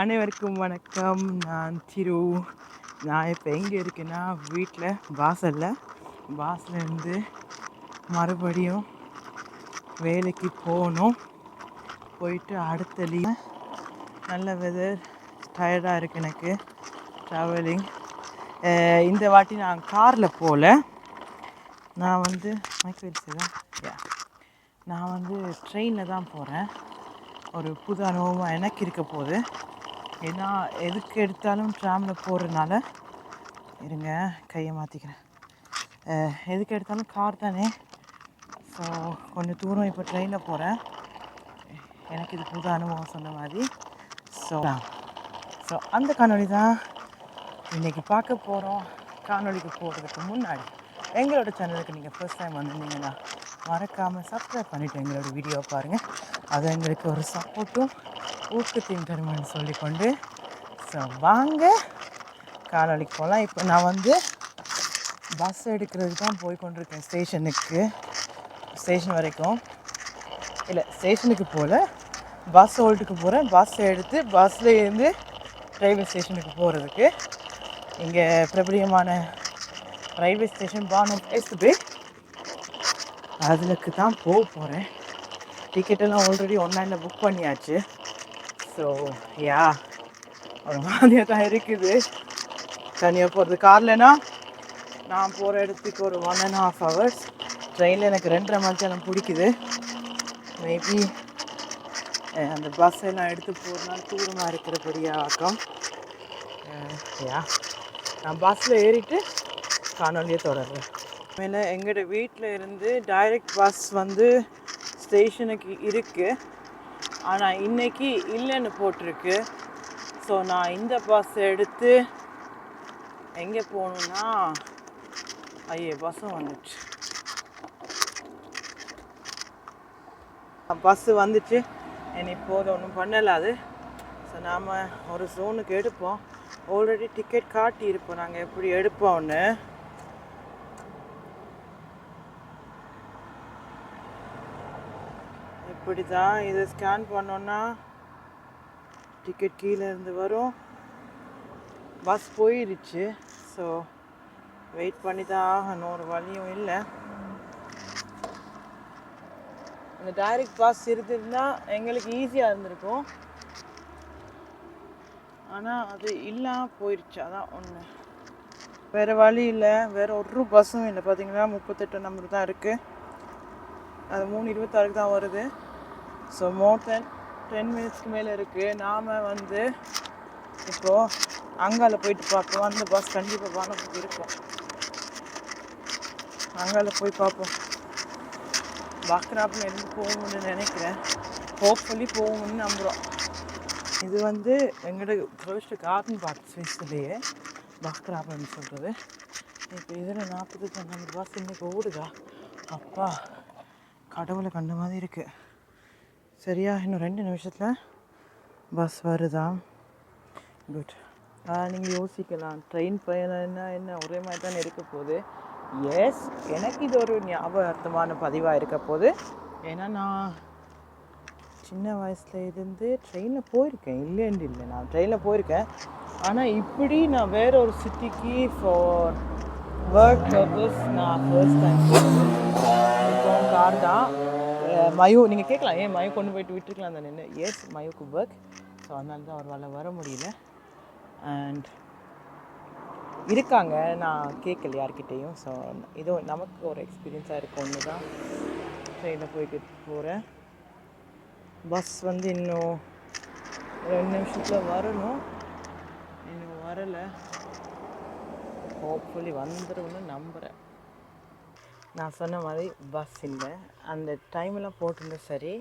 அனைவருக்கும் வணக்கம். நான் திரு. நான் இப்போ எங்கே இருக்கேன்னா வீட்டில் வாசலில். வாசலேருந்து மறுபடியும் வேலைக்கு போகணும் போயிட்டு அடுத்த லீவ் நல்ல வெதர் டயர்டாக இருக்குது எனக்கு. ட்ராவலிங் இந்த வாட்டி நான் காரில் போகல நான் வந்து மைக்கேல் நான் வந்து ட்ரெயினில் தான் போகிறேன் ஒரு புது அனுபவமாக எனக்கு இருக்க போகுது ஏன்னா எதுக்கு எடுத்தாலும் ட்ராமில் போகிறதுனால இருங்க கையை மாற்றிக்கிறேன் எதுக்கு எடுத்தாலும் கார் தானே. ஸோ கொஞ்சம் தூரம் இப்போ ட்ரெயினில் போகிறேன் எனக்கு இது புது அனுபவம் சொன்ன மாதிரி. ஸோ ஸோ அந்த காணொளி தான் இன்றைக்கி பார்க்க போகிறோம் காணொளிக்கு போகிறதுக்கு முன்னாடி எங்களோட சேனலுக்கு நீங்கள் ஃபர்ஸ்ட் டைம் வந்திருந்தீங்கன்னா மறக்காமல் சப்ஸ்கிரைப் பண்ணிவிட்டு எங்களோட வீடியோ பாருங்கள் அது எங்களுக்கு ஒரு சப்போர்ட்டும் ஊக்கத்தின் பெருமைன்னு சொல்லிக்கொண்டு ஸோ வாங்க காணொளிக்கு போகலாம் இப்போ நான் வந்து பஸ் எடுக்கிறதுக்கு தான் போய் கொண்டிருக்கேன் ஸ்டேஷனுக்கு. ஸ்டேஷன் வரைக்கும். இல்லை ஸ்டேஷனுக்கு போகல பஸ் ஹோல்ட்டுக்கு போகிறேன் பஸ் எடுத்து பஸ்லேருந்து ரயில்வே ஸ்டேஷனுக்கு போகிறதுக்கு இங்கே பிரபலியமான ரயில்வே ஸ்டேஷன் பானம் எஸ்பே அதுலக்கு தான் போக போகிறேன் டிக்கெட்டெல்லாம் ஆல்ரெடி ஆன்லைனில் புக் பண்ணியாச்சு. ஸோ யா ஒரு மாதிரியாக தான் இருக்குது. தனியாக போகிறது கார்லனா நான் போகிற இடத்துக்கு ஒரு ஒன் அண்ட் ஹாஃப் ஹவர்ஸ் ட்ரெயினில் எனக்கு ரெண்டரை மணித்தேரம் பிடிக்குது. மேபி அந்த பஸ் எல்லாம் எடுத்து போகிறதுனால தூரமாக இருக்கிற பெரிய ஆக்கம் யா நான் பஸ்ஸில் ஏறிட்டு காணொலியே தொடர்றேன். மேலே எங்களோட வீட்டில் இருந்து டைரக்ட் பஸ் வந்து ஸ்டேஷனுக்கு இருக்குது ஆனால் இன்னைக்கு இல்லைன்னு போட்டிருக்கு. ஸோ நான் இந்த பஸ் எடுத்து எங்கே போகணுன்னா ஐயே பஸ்ஸும் வந்துச்சு. பஸ்ஸு வந்துச்சு. இனி இப்போது ஒன்றும் பண்ணலை அது. ஸோ நாம் ஒரு ஜோனுக்கு எடுப்போம். ஆல்ரெடி டிக்கெட் காட்டியிருப்போம். நாங்கள் எப்படி எடுப்போம்னு. இப்படி தான் இதை ஸ்கேன் பண்ணோன்னா டிக்கெட் கீழே இருந்து வரும். பஸ் போயிடுச்சு ஸோ வெயிட் பண்ணி தான் ஆகணும். ஒரு வழியும் இல்லை. அந்த டைரக்ட் பாஸ் இருந்திருந்தா எங்களுக்கு ஈஸியாக இருந்திருக்கும். ஆனால் அது இல்லாமல் போயிடுச்சு அதான் ஒன்று வேறு வழி இல்லை. வேறு ஒரு பஸ்ஸும் இல்லை. பார்த்தீங்கன்னா முப்பத்தெட்டு நம்பர் தான் இருக்குது அது மூணு இருபத்தாறுக்கு தான் வருது. ஸோ மோர் தென் டென் மினிட்ஸ்க்கு மேலே இருக்குது நாம் வந்து இப்போது அங்கால போயிட்டு பார்ப்போம். அந்த பஸ் கண்டிப்பாக வானத்துக்கு இருக்கும். அங்கால போய் பார்ப்போம். பக்ராப்பில் இருந்து போகணும்னு நினைக்கிறேன். ஹோப்ஃபுல்லி போகணும்னு நம்புகிறோம் இது வந்து எங்களோட ஃபர்ஸ்ட்டு கார்டன் பார்க் ஸ்பேஸ்லேயே பக்ராப்னு சொல்கிறது இப்போ இதில் நாற்பது நம்பர் பஸ் இன்றைக்கி ஓடுதா? அப்பா கடவுளை கண்ட மாதிரி இருக்குது சரியா? இன்னும் ரெண்டு நிமிஷத்தில் பஸ் வருதா? குட் நீங்கள் யோசிக்கலாம். ட்ரெயின் பயணம்னா என்ன ஒரே மாதிரி தானே இருக்க போகுது. எஸ் எனக்கு இது ஒரு ஞாபகார்த்தமான பதிவாக இருக்க போகுது. ஏன்னா நான் சின்ன வயசுல இருந்து ட்ரெயினில் போயிருக்கேன். இல்லைன்னு இல்லை நான் ட்ரெயினில் போயிருக்கேன். ஆனால் இப்படி நான் வேற ஒரு சிட்டிக்கு ஃபார் ஒர்க் பர்பஸ் நான் ஃபர்ஸ்ட் டைம் கார் தான். மயு நீங்கள் கேட்கலாம். ஏன் மயு கொண்டு போயிட்டு விட்டுருக்கலாம் தானே எஸ் மயுக்கு ஒர்க் ஸோ அதனால தான் அவரால் வர முடியல. அண்ட் இருக்காங்க. நான் கேட்கல யார்கிட்டேயும். ஸோ இதோ நமக்கு ஒரு எக்ஸ்பீரியன்ஸாக இருக்கும் ஒன்று தான் ட்ரெயினில் போய்ட்டு போகிறேன் பஸ் வந்து இன்னும் ரெண்டு நிமிஷத்தில் வரணும். இன்னும் வரலை. ஹோப்ஃபுல்லி வந்துடும்னு நம்புகிறேன் நான் சொன்ன மாதிரி பஸ் இல்லை. அந்த டைமெல்லாம் போட்டிருந்தா சரி.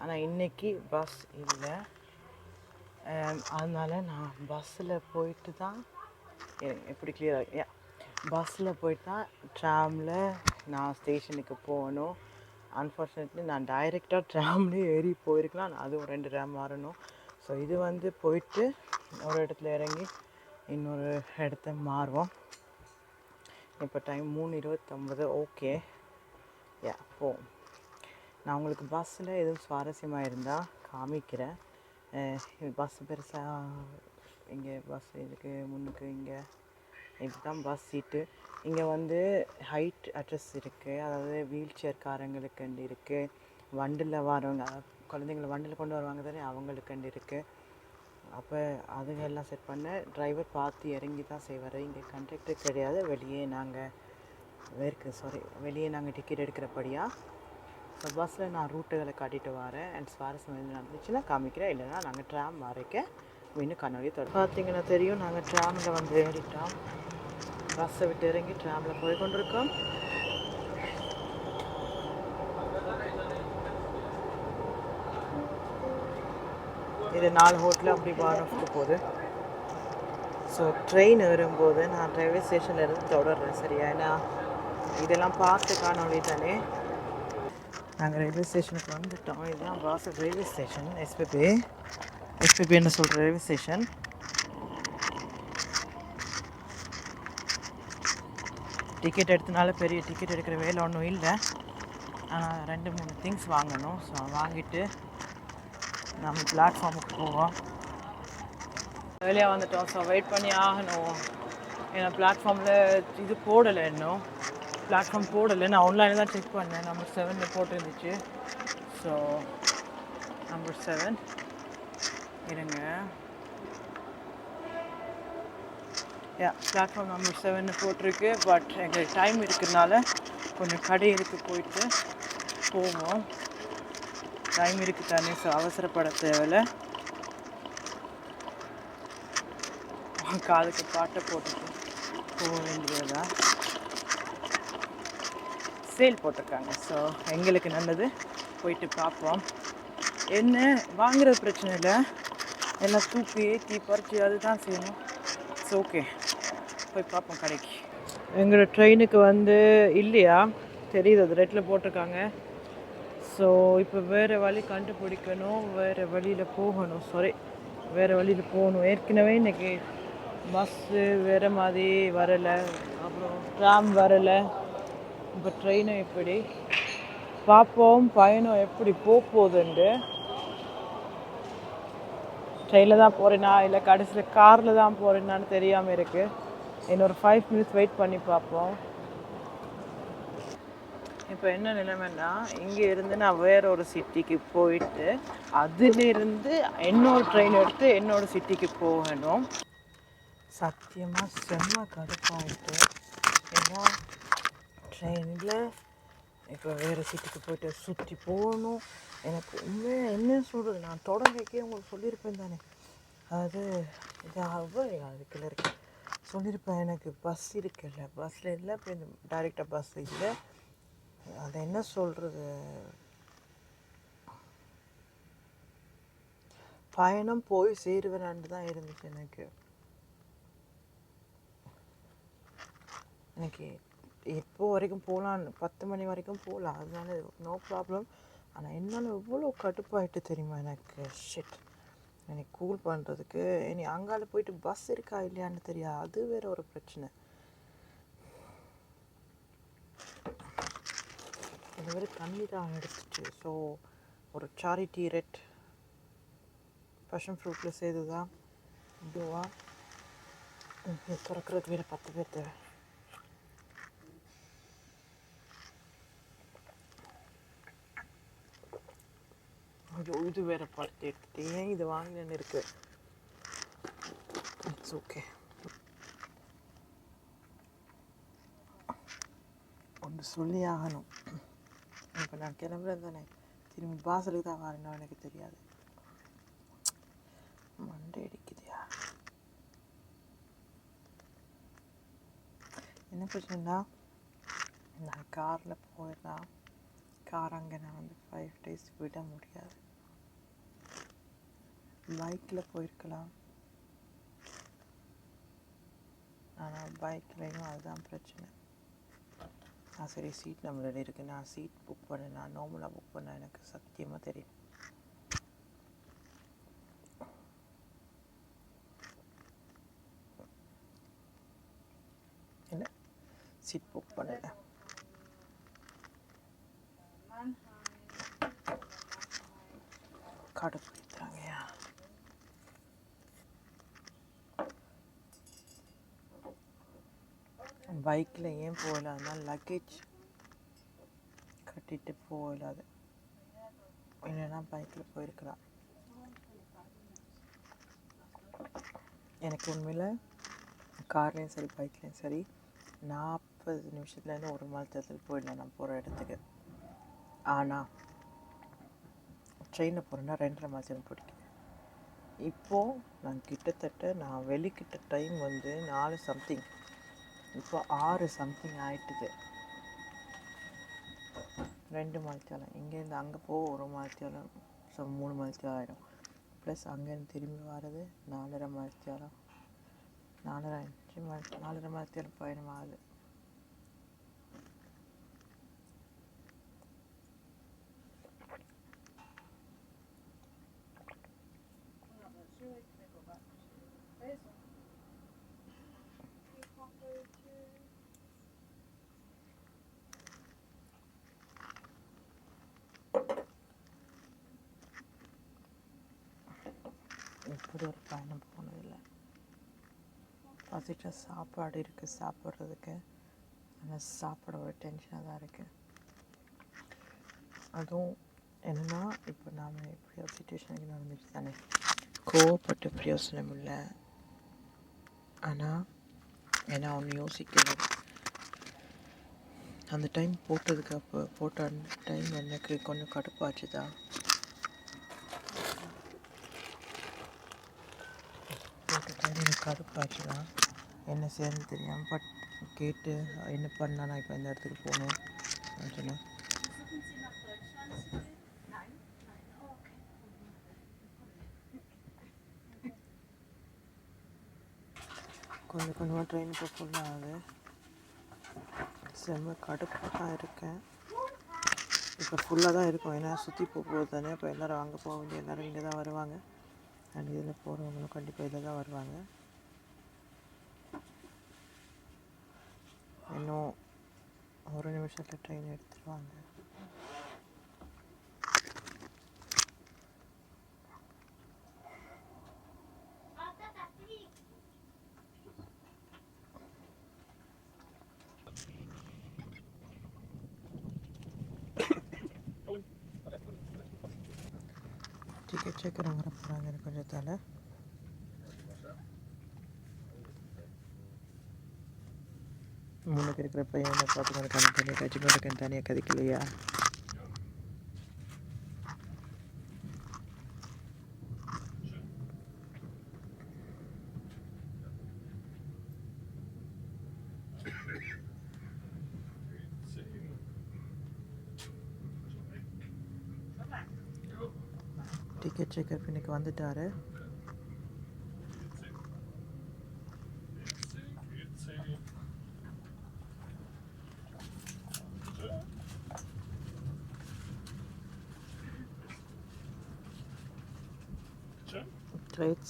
ஆனால் இன்றைக்கி பஸ் இல்லை. அதனால் நான் பஸ்ஸில் போயிட்டு தான் எப்படி கிளியராக யா பஸ்ஸில் போயிட்டு தான் ட்ராமில் நான் ஸ்டேஷனுக்கு போகணும். அன்ஃபார்ச்சுனேட்லி நான் டைரெக்டாக ட்ராம்லேயே ஏறி போயிருக்கலாம். அதுவும் ரெண்டு ட்ராம் மாறணும். ஸோ இது வந்து போயிட்டு ஒரு இடத்துல இறங்கி இன்னொரு இடத்த மாறுவோம். இப்போ டைம் மூணு இருபத்தொம்பது. ஓகே யா போ நான் உங்களுக்கு பஸ்ஸில் எதுவும் சுவாரஸ்யமாக இருந்தால் காமிக்கிறேன். பஸ் பெருசாக இங்கே பஸ் இதுக்கு முன்னுக்கு இங்கே. இதுதான் பஸ் சீட்டு இங்கே வந்து ஹைட் அட்ரஸ் இருக்குது அதாவது வீல் சேர்க்காரங்களுக்கு இருக்குது வண்டில் வரவங்க குழந்தைங்கள வண்டியில் கொண்டு வருவாங்க தானே அவங்களுக்குண்டு இருக்குது அப்போ அதுங்கெல்லாம் செட் பண்ண டிரைவர் பார்த்து இறங்கி தான் செய்வார். இங்கே கண்டக்டர் கிடையாது. வெளியே நாங்கள் இருக்கு சாரி வெளியே நாங்கள் டிக்கெட் எடுக்கிறபடியாக ஸோ பஸ்ஸில் நான் ரூட்டுகளை காட்டிட்டு வரேன். அண்ட் சுவாரஸ்யம் எது நடந்துச்சுன்னா காமிக்கிறேன். இல்லைன்னா நாங்கள் ட்ராம் வரைக்க இன்னும் கண்ணாடி தொடர் பார்த்தீங்கன்னா தெரியும். நாங்கள் ட்ராமில் வந்து ஏறிட்டோம். பஸ்ஸை விட்டு இறங்கி ட்ராமில் போய் கொண்டிருக்கோம். இது நாலு ஹோட்டல் அப்படி பானோஃப்க்கு போகுது. ஸோ ட்ரெயின் ஏறும்போது நான் ரயில்வே ஸ்டேஷனில் இருந்து தொடர்றேன் சரியா? ஏன்னா இதெல்லாம் பார்த்து காணொலி தானே நாங்கள் ரயில்வே ஸ்டேஷனுக்கு வந்துட்டோம். இதுதான் வாசல் ரயில்வே ஸ்டேஷன் எஸ்பிபி எஸ்பிபி என்ன சொல்கிற ரயில்வே ஸ்டேஷன் டிக்கெட் எடுத்தனால பெரிய டிக்கெட் எடுக்கிற வேலை ஒன்றும் இல்லை. ஆனால் ரெண்டு மூணு திங்ஸ் வாங்கணும். ஸோ வாங்கிட்டு நம்ம பிளாட்ஃபார்முக்கு போவோம். வெளியே வந்துட்டோம் ஸோ வெயிட் பண்ணி ஆகணும். ஏன்னா பிளாட்ஃபார்மில் இது போடலை இன்னும். பிளாட்ஃபார்ம் போடலை. நான் ஆன்லைனில் தான் செக் பண்ணேன். நம்பர் செவனில் போட்டிருந்துச்சு. ஸோ நம்பர் செவன் இருங்க. யா பிளாட்ஃபார்ம் நம்பர் செவன் போட்டிருக்கு. பட் எங்களுக்கு டைம் இருக்கிறதுனால கொஞ்சம் கடையிலுக்கு போயிட்டு போவோம். டைம் இருக்கு தானே ஸோ அவசரப்பட தேவையில்ல. காதுக்கு பாட்டை போட்டுட்டு போக வேண்டியதா சேல் போட்டிருக்காங்க ஸோ எங்களுக்கு நல்லது. போயிட்டு பார்ப்போம் என்ன வாங்குறது பிரச்சனை இல்லை. எல்லாம் தூக்கி ஏற்றி பறிச்சு அதுதான் செய்யணும். இட்ஸ் ஓகே போய் பார்ப்போம் கடைக்கு. எங்களோட ட்ரெயினுக்கு வந்து இல்லையா? தெரியுது அது ரெட்டில் போட்டிருக்காங்க. ஸோ இப்போ வேறு வழி கண்டுபிடிக்கணும் வேறு வழியில் போகணும். சாரி வேறு வழியில் போகணும். ஏற்கனவே இன்றைக்கி பஸ்ஸு வேறு மாதிரி வரலை. அப்புறம் ட்ராம் வரலை. இப்போ ட்ரெயினும் எப்படி? பார்ப்போம் பயணம் எப்படி போக போகுதுண்டு ட்ரெயினில் தான் போகிறேனா இல்லை கடைசியில் காரில் தான் போகிறேனான்னு தெரியாமல் இருக்குது இன்னொரு ஃபைவ் மினிட்ஸ் வெயிட் பண்ணி பார்ப்போம் இப்போ என்ன நிலைமைன்னா இங்கே இருந்து நான் வேற ஒரு சிட்டிக்கு போயிட்டு அதிலிருந்து இன்னொரு ட்ரெயின் எடுத்து என்னோட சிட்டிக்கு போகணும். சத்தியமாக செம்ம கடுப்பாயிட்டு ஏன்னா ட்ரெயினில் இப்போ வேறு சிட்டிக்கு போயிட்டு சுற்றி போகணும். எனக்கு உண்மையாக என்ன சொல்கிறது நான் தொடங்கிக்கே உங்களுக்கு சொல்லியிருப்பேன் தானே. அது இது அவ்வளோ அதுக்குள்ள இருக்கு சொல்லியிருப்பேன் எனக்கு பஸ் இருக்குல்ல பஸ்ஸில் இல்லை இப்போ இந்த டைரெக்டாக பஸ் இல்லை. அது என்ன சொல்கிறது பயணம் போய் சேருவேனான்னு தான் இருந்துச்சு எனக்கு. எனக்கு எப்போ வரைக்கும் போகலான்னு பத்து மணி வரைக்கும் போகலாம். அதனால நோ ப்ராப்ளம் ஆனால் என்னால் எவ்வளோ கடுப்பாயிட்டு தெரியுமா எனக்கு? ஷிட் எனக்கு கூல் பண்ணுறதுக்கு இனி அங்கால போயிட்டு பஸ் இருக்கா இல்லையான்னு தெரியாது. அது வேறு ஒரு பிரச்சனை. இந்த மாதிரி தண்ணி தான் எடுத்துச்சு ஸோ ஒரு சாரிட்டி ரெட் பஷன் ஃப்ரூட்டில் சேர்த்து தான் இதுவா? திறக்கிறது வேறு பத்து பேர் தேவை. ஐயோ இது வேற படத்தை எடுத்துட்டு ஏன் இது வாங்கினேன்னு இருக்கு. இட்ஸ் ஓகே ஒன்று சொல்லி ஆகணும். இப்போ நான் கிளம்புறேன் தானே. திரும்பி வாசலுக்கு தான் வரணும் எனக்கு தெரியாது. மண்டை அடிக்குதியா? என்ன பிரச்சனைனா நான் காரில் போயிடலாம் கார் அங்கே நான் வந்து ஃபைவ் டேஸ் விட முடியாது. பைக்கில் போயிருக்கலாம். ஆனால் பைக்லேயும் அதுதான் பிரச்சனை. நான் சரி சீட் நம்மளோட இருக்குது நான் சீட் புக் பண்ணேன் நான் நார்மலாக புக் பண்ண எனக்கு சத்தியமாக தெரியும். என்ன? சீட் புக் பண்ணல. கடை பைக்கில் ஏன் போகலான்னா லக்கேஜ் கட்டிட்டு போகலாது இல்லைன்னா பைக்கில் போயிருக்கலாம். எனக்கு உண்மையில் கார்லேயும் சரி பைக்லேயும் சரி நாற்பது நிமிஷத்துலேருந்து ஒரு மணி நேரத்தில் போயிடலாம் நான் போகிற இடத்துக்கு. ஆனால் ட்ரெயினில் போகிறேன்னா ரெண்டரை மணி நேரம் பிடிக்கும். இப்போது நான் கிட்டத்தட்ட நான் வெளிக்கிட்ட டைம் வந்து நாலு சம்திங் இப்போ ஆறு சம்திங் ஆயிட்டுது. ரெண்டு மணித்தாலம் இங்கேருந்து அங்கே போக ஒரு மணித்தாலம் ஸோ மூணு மணித்தாலம் ஆகிடும் ப்ளஸ் அங்கேருந்து திரும்பி வர்றது நாலரை மணித்தாலம் நாலரை அஞ்சு மலை நாலரை மணித்தாலம் பயணம் ஆகுது இப்படி ஒரு பயணம் போனதில்லை பசிச்சா சாப்பாடு இருக்குது சாப்பிட்றதுக்கு. ஆனால் சாப்பிட ஒரு டென்ஷனாக தான் இருக்குது அதுவும் என்னென்னா இப்போ நாம் இப்படி ஒரு சுச்சுவேஷனுக்கு நடந்துச்சு தானே. கோவப்பட்டு பிரயோசனம் இல்லை ஆனால் ஏன்னா ஒன்று யோசிக்கிறது அந்த டைம் போட்டதுக்கு அப்போ போட்ட அந்த டைம் எனக்கு கொஞ்சம் கடுப்பாச்சு தான் போட்ட டைம் எனக்கு கடுப்பாச்சு தான் என்ன செய்யணும்னு தெரியாமல் பட் கேட்டு என்ன பண்ணால் நான் இப்போ இந்த இடத்துக்கு போகணும் அப்படின்னு சொன்னேன். கொஞ்சம் கொஞ்சமாக ட்ரெயின் இப்போ ஃபுல்லாகுது செம்ம கடுப்பாக தான் இருக்கேன். இப்போ ஃபுல்லாக தான் இருக்கும். ஏன்னா சுற்றி போக போகுது தானே. இப்போ எல்லோரும் அங்கே போக வேண்டிய எல்லோரும் இங்கே தான் வருவாங்க. அண்ட் இதில் போகிறவங்களும் கண்டிப்பாக இதில் தான் வருவாங்க இன்னும் ஒரு நிமிஷத்தில் ட்ரெயின் எடுத்துருவாங்க டிக்கெட் செக்கர் வாங்குற போகிறாங்க கொஞ்சத்தால் முன்னுக்கு இருக்கிற பையன் என்ன பார்த்து தனியாக கட்சி மேலே தனியாக கதைக்கலையா டிக்கெட் செக்கப் இன்னைக்கு வந்துட்டாரு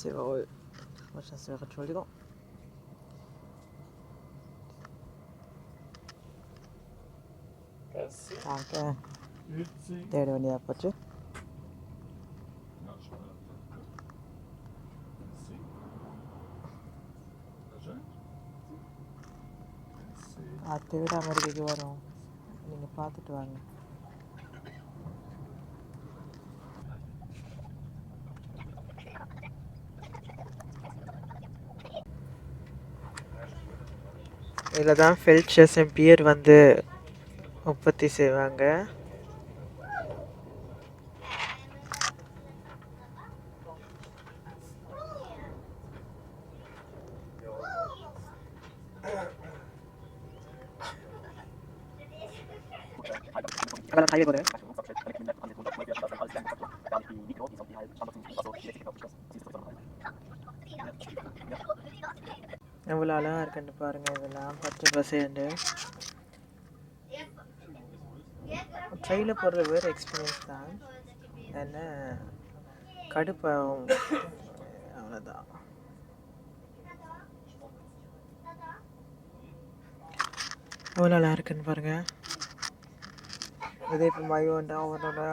Grazie wohl. Was das wäre, Entschuldigung. Danke. தேட வேண்டியதாக போச்சு அதை விட அமெரிக்காக்கு வரும் நீங்கள் பார்த்துட்டு வாங்க இதில் தான் ஃபெல்ச்சர்ஸ் பியர் வந்து உற்பத்தி செய்வாங்க. எவ்வளோ அழகாக இருக்குன்னு பாருங்கள் இதெல்லாம். பச்சை பசேண்டு ட்ரெயினில் போடுற வேறு எக்ஸ்பீரியன்ஸ் தான். என்ன? கடுப்பாகும் அவ்வளோதான். எவ்வளோ நல்லா இருக்குன்னு பாருங்கள் இதே இப்போ மையோண்டா ஒன்றா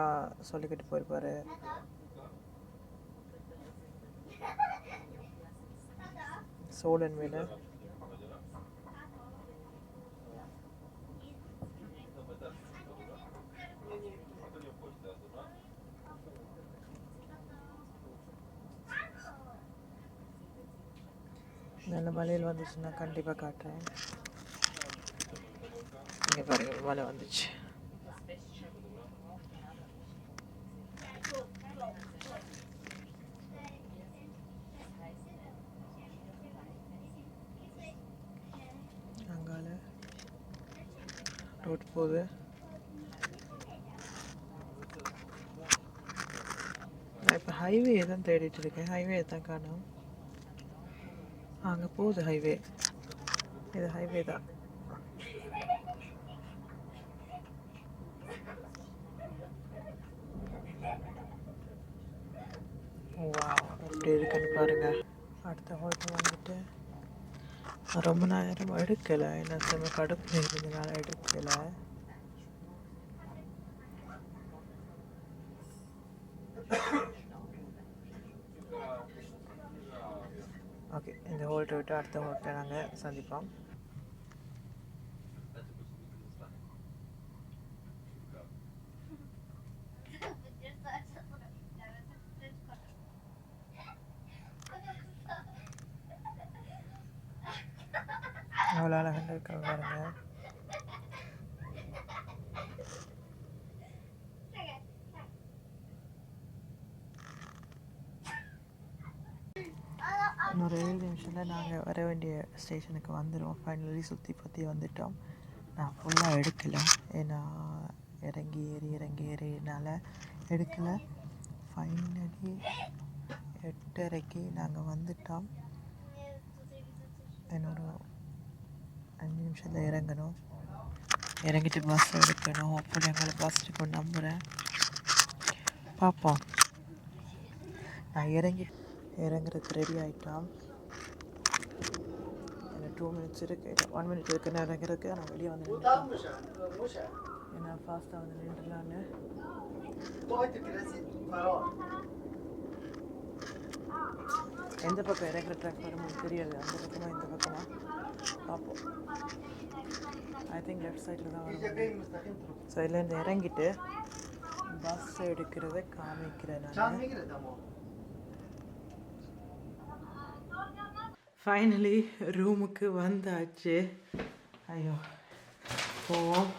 சொல்லிக்கிட்டு போயிருப்பாரு. sold and winner. நல்ல வளையல் வந்துச்சுன்னா கண்டிப்பாக காட்டுறேன் இங்கே பாருங்கள் வலை வந்துச்சு போகுது. நான் இப்போ ஹைவே தான் தேடிட்டு இருக்கேன். ஹைவே தான் காணும். அங்கே போகுது ஹைவே இது ஹைவே தான். எப்படி இருக்குன்னு பாருங்க. அடுத்த ஹோட்டல் வந்துட்டு ரொம்ப நேரம் எடுக்கலை. என்ன செம்ம கடுப்பு இருந்ததுனால எடுக்கலை ஓகே இந்த ஹோட்டல் விட்டு அடுத்த ஹோட்டலை நாங்கள் சந்திப்போம். அவ்வளோ அழகாக இருக்க பாருங்க இன்னொரு வந்து நாங்கள் வர வேண்டிய ஸ்டேஷனுக்கு வந்துடுவோம் ஃபைனலி சுற்றி பற்றி வந்துட்டோம். நான் ஃபுல்லாக எடுக்கலை. ஏன்னா இறங்கி ஏறி இறங்கி ஏறினால எடுக்கலை. ஃபைனலி எட்டரைக்கு நாங்கள் வந்துட்டோம். என்னோட அஞ்சு நிமிஷத்தில் இறங்கணும். இறங்கிட்டு பஸ் எடுக்கணும். அப்படி எங்களை பஸ் இருக்கும் நம்புகிறேன் பார்ப்போம் நான் இறங்கி இறங்குறதுக்கு ரெடி ஆகிட்டோம் டூ மினிட்ஸ் இருக்கு. ஒன் மினிட் இருக்கு நான் இறங்குறதுக்கு நான் வெளியே வந்து. ஏன்னா ஃபாஸ்ட்டாக வந்து நின்றுலான்னு எந்த பக்கம் இறங்குற ட்ராக் வருமோ தெரியாது. அந்த பக்கமா இந்த பக்கமா? பார்ப்போம். ஐ திங்க் லெஃப்ட் சைடில் தான் வரும் ஸோ இதுலேருந்து இறங்கிட்டு பஸ் எடுக்கிறத காமிக்கிறேன் நான். ஃபைனலி ரூமுக்கு வந்தாச்சு. ஐயோ போவோம்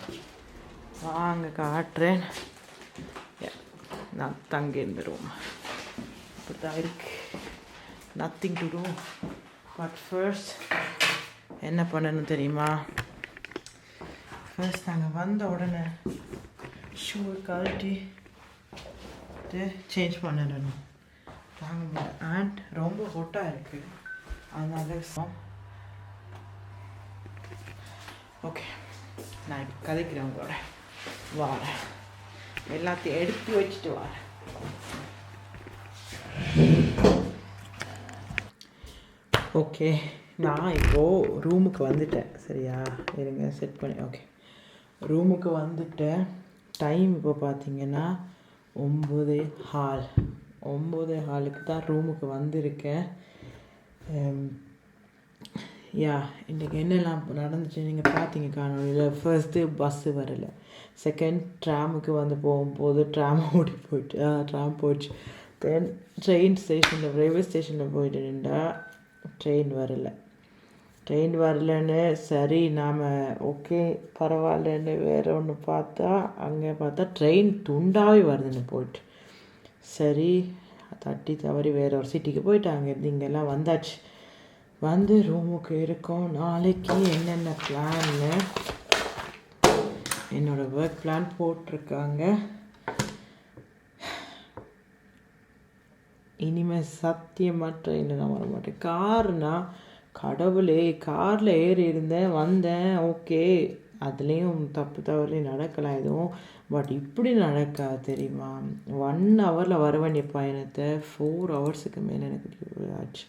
வாங்க காட்டுறேன். நான் தங்க இந்த ரூம் இப்படி தான் இருக்கு. Nothing to do but first என்ன பண்ணணும் தெரியுமா? ஃபர்ஸ்ட் நாங்கள் வந்த உடனே ஷூ கழட்டி சேஞ்ச் பண்ணணும். தாங்க அண்ட் ரொம்ப ஹொட்டாக இருக்குது அதனால ஓகே நான் இப்போ கதைக்கிறேன் உங்களோட. வாரேன் எல்லாத்தையும் எடுத்து வச்சுட்டு வாரேன் ஓகே நான் இப்போது ரூமுக்கு வந்துட்டேன். சரியா? இருங்க செட் பண்ணி ஓகே ரூமுக்கு வந்துட்டேன். டைம் இப்போ பார்த்தீங்கன்னா ஒம்பது ஹால் ஒம்பது ஹாலுக்கு தான் ரூமுக்கு வந்திருக்கேன். யா இன்றைக்கி என்னெல்லாம் நடந்துச்சு நீங்கள் பார்த்தீங்க காணொலியில் ஃபர்ஸ்ட்டு பஸ்ஸு வரல. செகண்ட் ட்ராமுக்கு வந்து போகும்போது ட்ராம் ஓடி போயிட்டு ட்ராம் போயிடுச்சு. தென் ட்ரெயின் ஸ்டேஷனில் ரயில்வே ஸ்டேஷனில் போயிட்டு நின்றா ட்ரெயின் வரல. ட்ரெயின் வரலன்னு சரி நாம் ஓகே பரவாயில்லன்னு வேறு ஒன்று பார்த்தா அங்கே பார்த்தா ட்ரெயின் துண்டாவே வருதுன்னு போயிட்டு. சரி தட்டி தவறி வேற ஒரு சிட்டிக்கு போயிட்டாங்க. அங்கேருந்து இங்கெல்லாம் வந்தாச்சு. வந்து ரூமுக்கு இருக்கோம். நாளைக்கு என்னென்ன பிளான்னு என்னோடய ஒர்க் பிளான் போட்டிருக்காங்க. இனிமேல் சத்தியமற்ற ட்ரெயினில் நான் வர மாட்டேன். கார்னா கடவுளே காரில் ஏறி இருந்தேன் வந்தேன். ஓகே அதுலேயும் தப்பு தவறி நடக்கலாம் எதுவும். பட் இப்படி நடக்காது தெரியுமா? ஒன் ஹவரில் வர வேண்டிய பயணத்தை ஃபோர் ஹவர்ஸுக்கு மேலே எனக்கு ஆச்சு.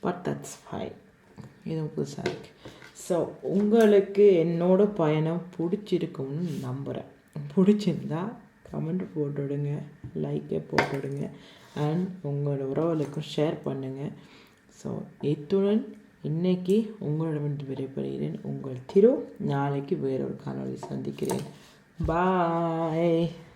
பட் தட்ஸ் ஃபைன் இதுவும் புதுசாக இருக்குது ஸோ உங்களுக்கு என்னோட பயணம் பிடிச்சிருக்கும்னு நம்புகிறேன் பிடிச்சிருந்தா கமெண்ட் போட்டுவிடுங்க லைக்கை போட்டுவிடுங்க அண்ட் உங்களோட உறவுகளுக்கும் ஷேர் பண்ணுங்கள் ஸோ இத்துடன் இன்னைக்கு உங்களிடமிருந்து விடைபெறுகிறேன். உங்கள் திரு நாளைக்கு வேறொரு காணொலி சந்திக்கிறேன். பாய்